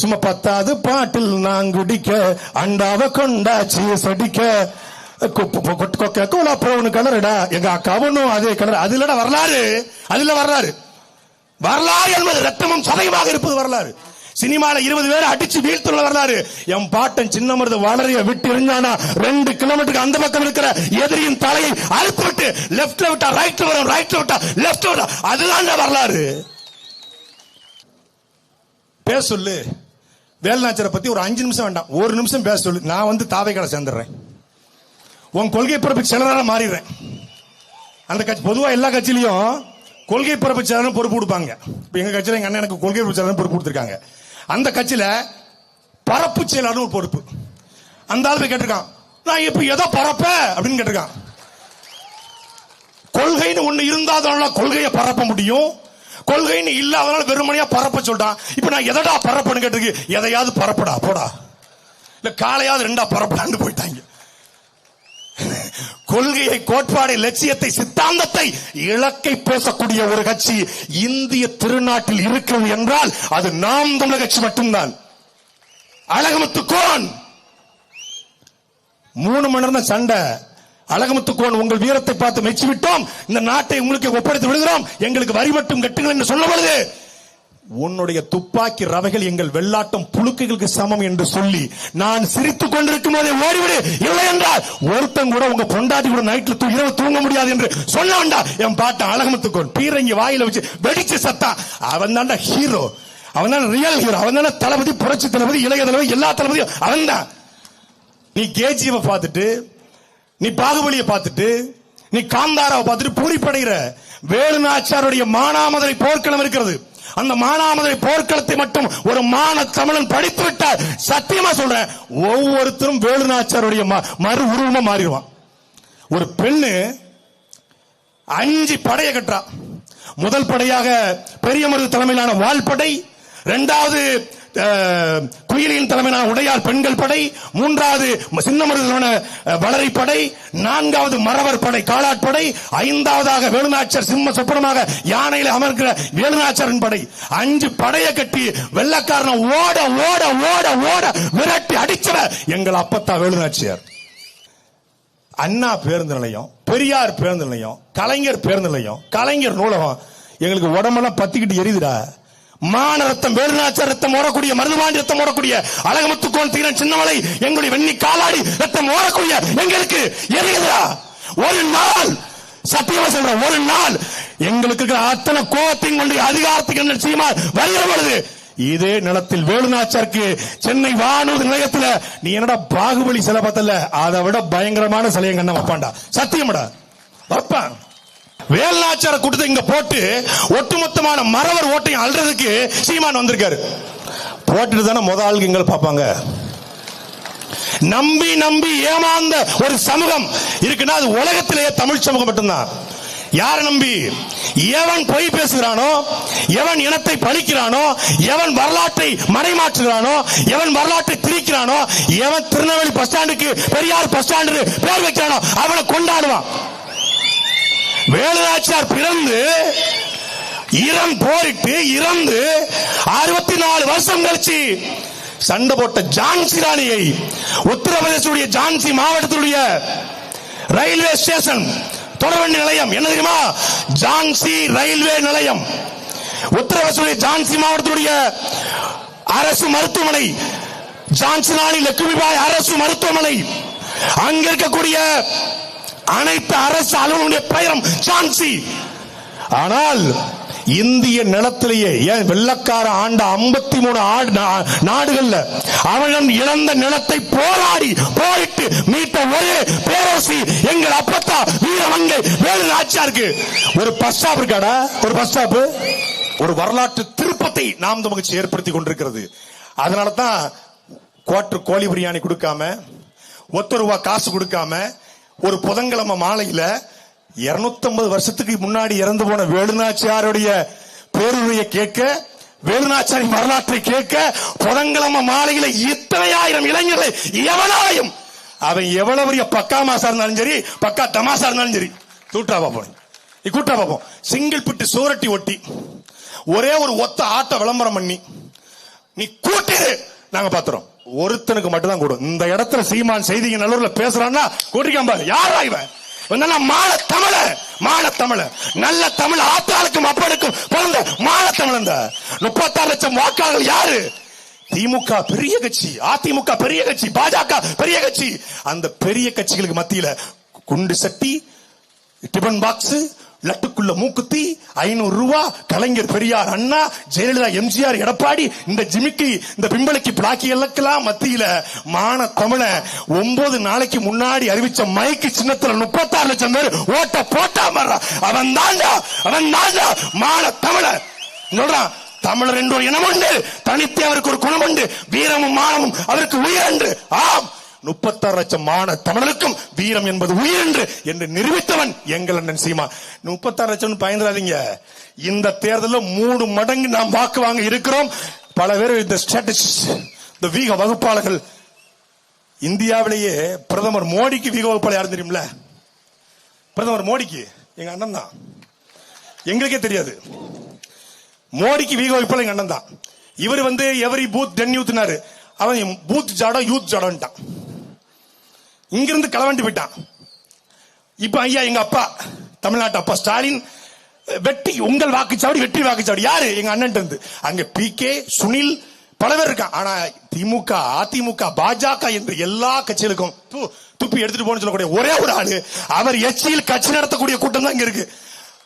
சும்மா பத்தாவது பாட்டில் நான் குடிக்க அண்டாவ கொண்டாச்சி சடிக்க கொக்கோலா ப்ரௌன் கலருடா. எங்க அக்காவனும் அதே கலர். அது வரலாறு. அதுல வரலாறு. வரலாறு என்பது ரத்தமும் சதயமாக இருப்பது வரலாறு. சினிமால இருபது பேர் அடிச்சு வீழ்த்துள்ள வரலாறு. என் பாட்டன் சின்ன மருது வளரைய விட்டு இருந்தானா? ரெண்டு கிலோமீட்டருக்கு அந்த பக்கம் இருக்கிற எதிரியின் தலையை அறுத்து விட்டு லெப்ட்ல விட்டா ரைட்ல வரும் ரைட்ல விட்டா லெப்ட்ல விட்டா அதுதான் வரலாறு. பேச சொல்லு. வேலுநாச்சரை பத்தி ஒரு அஞ்சு நிமிஷம் வேண்டாம். ஒரு நிமிஷம் பேச சொல்லு. நான் வந்து தாவைகளை சேர்ந்துடுறேன். உன் கொள்கை பிறப்பு செயலராக மாறிடுறேன். அந்த கட்சி பொதுவா எல்லா கட்சியிலையும் கொள்கை பிறப்பு செயலர் பொறுப்பு கொடுப்பாங்க. இப்ப எங்க கட்சியில எங்க அண்ணன் எனக்கு கொள்கை பிறப்பு செயலர் பொறுப்பு கொடுத்துருக்காங்க. அந்த கட்சியில பரப்பு செயலாளர் ஒரு பொறுப்பு. அந்த ஆள் போய் கேட்டிருக்கான் நான் இப்ப எதோ பரப்ப? அப்படின்னு கேட்டிருக்கான். கொள்கைன்னு ஒண்ணு இருந்தாதனால கொள்கையை பரப்ப முடியும். கொள்கைன்னு இல்லாதனால வெறுமனையா பரப்ப சொல்லிட்டான் இப்ப நான் எதடா பரப்பன்னு கேட்டிருக்கு? எதையாவது பரப்படா போடா. இல்ல காலையாவது ரெண்டா பரப்படான்னு போயிட்டாங்க. கொள்கையை கோட்பாடை லட்சியத்தை சித்தாந்தத்தை இலக்கை பேசக்கூடிய ஒரு கட்சி இந்திய திருநாட்டில் இருக்கிறது என்றால் அது நாம் தமிழக கட்சி மட்டும்தான். அழகமுத்து கோன்! மூணு மணி நேரம் சண்டை. அழகமுத்து உங்கள் வீரத்தை பார்த்து மெச்சி விட்டோம் இந்த நாட்டை உங்களுக்கு ஒப்படைத்து விடுகிறோம். எங்களுக்கு வரி மட்டும் கட்டுங்கள் என்று சொல்லும் பொழுது உன்னுடைய துப்பாக்கி ரவைகள் எங்கள் வெள்ளாட்டம் புழுக்கைகளுக்கு சமம் என்று சொல்லி நான் சிரித்துக் கொண்டிருக்கும் போதே ஓடிவிடு. இல்லை என்றால் ஒருத்தன் கூட உங்க பொண்டாட்டி கூட நைட்ல இரவு தூங்க முடியாது என்று சொல்ல வேண்டாம் என் பாட்டை அழகமத்துக்கோன் பீரங்கி வாயில வச்சு வெடிச்சு சத்தா. அவன் தான்டா ஹீரோ அவன் தான் ரியல் ஹீரோ அவன் தான தளபதி புரட்சி தளபதி இளைய தளபதி எல்லா தளபதியும் அவன் தான். நீ கேஜிஎஃப் பார்த்துட்டு நீ பாகுபலியை பார்த்துட்டு நீ காந்தாராவை பார்த்துட்டு பூரிப்படைகிற வேலுநாச்சாருடைய மானாமதுரை போர்க்களம் இருக்கிறது. அந்த மானாமதுரை போர்க்களத்தை மட்டும் ஒரு மான தமிழன் படித்து விட்டால் சத்தியமா சொல்றேன் ஒவ்வொருத்தரும் வேலுநாச்சாருடைய ம- மறு உருவமா மாறிடுவான். ஒரு பெண்ணு அஞ்சு படையை கட்டுறா. முதல் படையாக பெரியமருது தலைமையிலான வால்படை இரண்டாவது குயிலின் குயிலியின் தலைமையிலான உடையார் பெண்கள் படை மூன்றாவது சின்னமருது வளரி படை நான்காவது மறவர் படை காலாட்படை ஐந்தாவதாக வேலுநாச்சர் சிம்ம சொப்பனமாக யானையில் அமர்கிற வேலுநாச்சரின் படை. அஞ்சு படையை கட்டி வெள்ளக்காரனை ஓட ஓட ஓட ஓட விரட்டி அடிச்சவ எங்கள் அப்பத்தா வேலுநாச்சியார். அண்ணா பேருந்து நிலையம் பெரியார் பேருந்து நிலையம் கலைஞர் பேருந்து நிலையம் கலைஞர் நூலகம். எங்களுக்கு உடம்பெல்லாம் பத்திக்கிட்டு எரியுதுடா. மான ரத்தம் வேலுநாச்சர் ரத்தம் ஓடக்கூடிய மருதுபாண்டி ரத்தம் ஓடக்கூடிய அழகமுத்துக்கோன் தீரன் சின்னமலை எங்களுடைய வெண்ணி காலாடி ரத்தம் ஓடக்கூடிய எங்களுக்கு எரியுதுடா ஒரு நாள் சத்தியமா சொல்றேன் ஒரு நாள். எங்களுக்கு இருக்கிற அத்தனை கோபத்தையும் கொண்டு அதிகாரத்துக்கு என்ன செய்யுமா? வருகிற பொழுது இதே நிலத்தில் வேலுநாச்சருக்கு சென்னை வானூர் நிலையத்துல நீ என்னடா பாகுபலி சிலை பார்த்தல அதை விட பயங்கரமான சிலையை கண்ண வைப்பான்டா. சத்தியமடா. வைப்பான். வேல்நாச்சார கூட்டத்தை இங்க போட்டு ஒட்டுமொத்தமான மறவர் ஓட்டையும் அல்றதுக்கு சீமான் வந்திருக்காரு. போட்டுட்டு தானே முத ஆளுக்கு எங்களை பார்ப்பாங்க. நம்பி நம்பி ஏமாந்த ஒரு சமூகம் இருக்குன்னா அது உலகத்திலேயே தமிழ் சமூகம் மட்டும்தான். யார நம்பி? எவன் பொய் பேசுகிறானோ எவன் இனத்தை பழிக்கிறானோ எவன் வரலாற்றை மறைமாற்றுகிறானோ எவன் வரலாற்றை திரிக்கிறானோ எவன் திருநெல்வேலி பஸ் ஸ்டாண்டுக்கு பெரியார் பஸ் ஸ்டாண்டு பேர் வைக்கிறானோ அவனை கொண்டாடுவான். வேலுநாச்சியார் பிறந்து இறம் போரிட்டு இறந்து அறுபத்தி நாலு வருஷம் கழிச்சு சண்டை போட்ட ஜான்சி ராணியை உத்தரப்பிரதேசனுடைய ஜான்சி மாவட்டத்துடைய ரயில்வே ஸ்டேஷன் தொடர்வண்டி நிலையம். என்ன தெரியுமா? ஜான்சி ரயில்வே நிலையம். உத்தரப்பிரதேசனுடைய ஜான்சி மாவட்டத்துடைய அரசு மருத்துவமனை ஜான்சி ராணி லட்சுமிபாய் அரசு மருத்துவமனை. அங்க இருக்கக்கூடிய அனைத்து அரசு அலுவலர்களுடைய பெயரும் ஜான்சி. ஆனால் இந்திய நிலத்திலேயே ஏன் வெள்ளக்கார ஆண்ட ஐம்பத்தி மூணு நாடுகள்ல அவனிடம் இழந்த நிலத்தை போராடி போரிட்டு மீட்ட ஒரே பேரரசி எங்கள் அப்பத்தா வீரமங்கை வேலு நாச்சியாருக்கு. ஒரு பஸ் ஸ்டாப் இருக்காடா? ஒரு பஸ் ஸ்டாப் ஒரு வரலாற்று திருப்பத்தை நாம் நமக்கு ஏற்படுத்தி கொண்டிருக்கிறது. அதனால தான் குவாட்டர் கோழி பிரியாணி கொடுக்காம ஒத்த ரூபா காசு கொடுக்காம ஒரு புதன்கிழமை மாலையில 250 வருஷத்துக்கு முன்னாடி இறந்து போன வேலுநாச்சியாருடைய பேருரையை கேட்க வேலுநாச்சாரின் வரலாற்றை கேட்க புதன்கிழமை மாலையில இத்தனை ஆயிரம் இளைஞர்களை எவனாயும் அவன் எவ்வளவு பெரிய பக்கா மாசா இருந்தாலும் சரி பக்கா தமாசா இருந்தாலும் சரி தூட்டா பார்ப்போம். நீ கூட்டா பார்ப்போம். சிங்கிள் பிட்டு சூரட்டி ஒட்டி ஒரே ஒரு ஒத்த ஆட்ட விளம்பரம் பண்ணி நீ கூட்டிடு நாங்க பாத்துறோம். ஒருத்தனுக்கு மட்டும்தான் கூடும் இந்த இடத்துல சீமான் செய்திங்க நல்லூர்ல பேசுறான்னா கூட்டிக்காம்பாரு யாரா இவன்? இவன் மால தமிழ மால தமிழ நல்ல தமிழ் ஆத்தாளுக்கும் அப்பனுக்கும் பிறந்த மால தமிழ் இந்த முப்பத்தாறு லட்சம் வாக்காளர்கள் யாரு? திமுக பெரிய கட்சி. அதிமுக பெரிய கட்சி. பாஜக பெரிய கட்சி. அந்த பெரிய கட்சிகளுக்கு மத்தியில குண்டு சட்டி டிபன் பாக்ஸ் லட்டுக்குள்ள மூக்குத்தி ஐநூறு ரூபா கலைஞர் பெரியார் அண்ணா ஜெயலலிதா எம்ஜிஆர் எடப்பாடி இந்த ஜிமிக்கி இந்த பிம்பளைக்கு பிளாக்கி எல்லாம் மத்தியில மான தமிழ ஒன்பது நாளைக்கு முன்னாடி அறிவிச்ச மைக்கு சின்னத்துல முப்பத்தாறு லட்சம் பேர் ஓட்ட போட்டா மாறா. அவன் தாண்டா அவன் தாண்டா மான தமிழ. சொல்றான் தமிழர் என்று ஒரு இனம் உண்டு. தனித்து அவருக்கு ஒரு குணம் உண்டு. வீரமும் மானமும் அவருக்கு உயிர் என்று. ஆம். முப்பத்தாறு லட்சம் மான தமிழருக்கும் வீரம் என்பது உயிர் என்று என்று நிரூபித்தவன் எங்கள் அண்ணன் சீமா. முப்பத்தாறு லட்சம் பயந்துடாதீங்க. இந்த தேர்தலில் மூணு மடங்கு நாம் வாக்கு வாங்க இருக்கிறோம். பல பேர் இந்த ஸ்ட்ராட்டஜிஸ்ட் இந்த வீக வகுப்பாளர்கள். இந்தியாவிலேயே பிரதமர் மோடிக்கு வீக வகுப்பாளர் யாரும் தெரியும்ல? பிரதமர் மோடிக்கு. எங்க அண்ணன் தான். எங்களுக்கே தெரியாது. மோடிக்கு வீக வகுப்பாளர் எங்க அண்ணன் தான். இவர் வந்து எவரி பூத் டென் யூத்னாரு அவன் பூத் ஜாடம் யூத் ஜாடம்ட்டான். இங்கிருந்து களவண்டி போயிட்டான். இப்ப ஐயா எங்க அப்பா தமிழ்நாட்டு அப்பா ஸ்டாலின் வெட்டி உங்கள் வாக்குச்சாவடி வெற்றி வாக்குச்சாவடி. யாரு? எங்க அண்ணன் இருந்து. அங்க பி கே சுனில் பல பேர் இருக்கான் ஆனா திமுக அதிமுக பாஜக என்று எல்லா கட்சிகளுக்கும் து- துப்பி எடுத்துட்டு போன்னு சொல்லக்கூடிய ஒரே ஒரு ஆளு அவர் எச்சியில் கட்சி நடத்தக்கூடிய கூட்டம் தான் இங்க இருக்கு.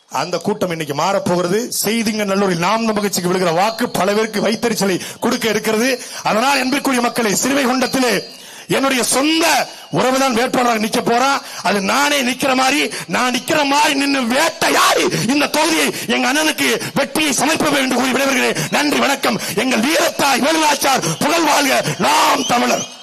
அந்த கூட்டம் இன்னைக்கு மாறப்போகிறது. செய்திங்க நல்லூரில் நாம் நம்ம கட்சிக்கு விழுகிற வாக்கு பல பேருக்கு வைத்தறிச்சலை கொடுக்க இருக்கிறது. அதனால் என்பதற்குரிய மக்களை சிறுவை குண்டத்திலே என்னுடைய சொந்த உறவுதான் வேட்பாளராக நிக்க போறான் அது நானே நிக்கிற மாதிரி நான் நிக்கிற மாதிரி நின்னு வேட்டையாடி இந்த தொகுதியை எங்க அண்ணனுக்கு வெற்றியை சமைப்ப வேண்டும் கூறி விடைபெறுகிறேன். நன்றி வணக்கம். எங்கள் வீரத்தாய் வேலுவாச்சார் புகழ் வாழ்க. நாம் தமிழர்.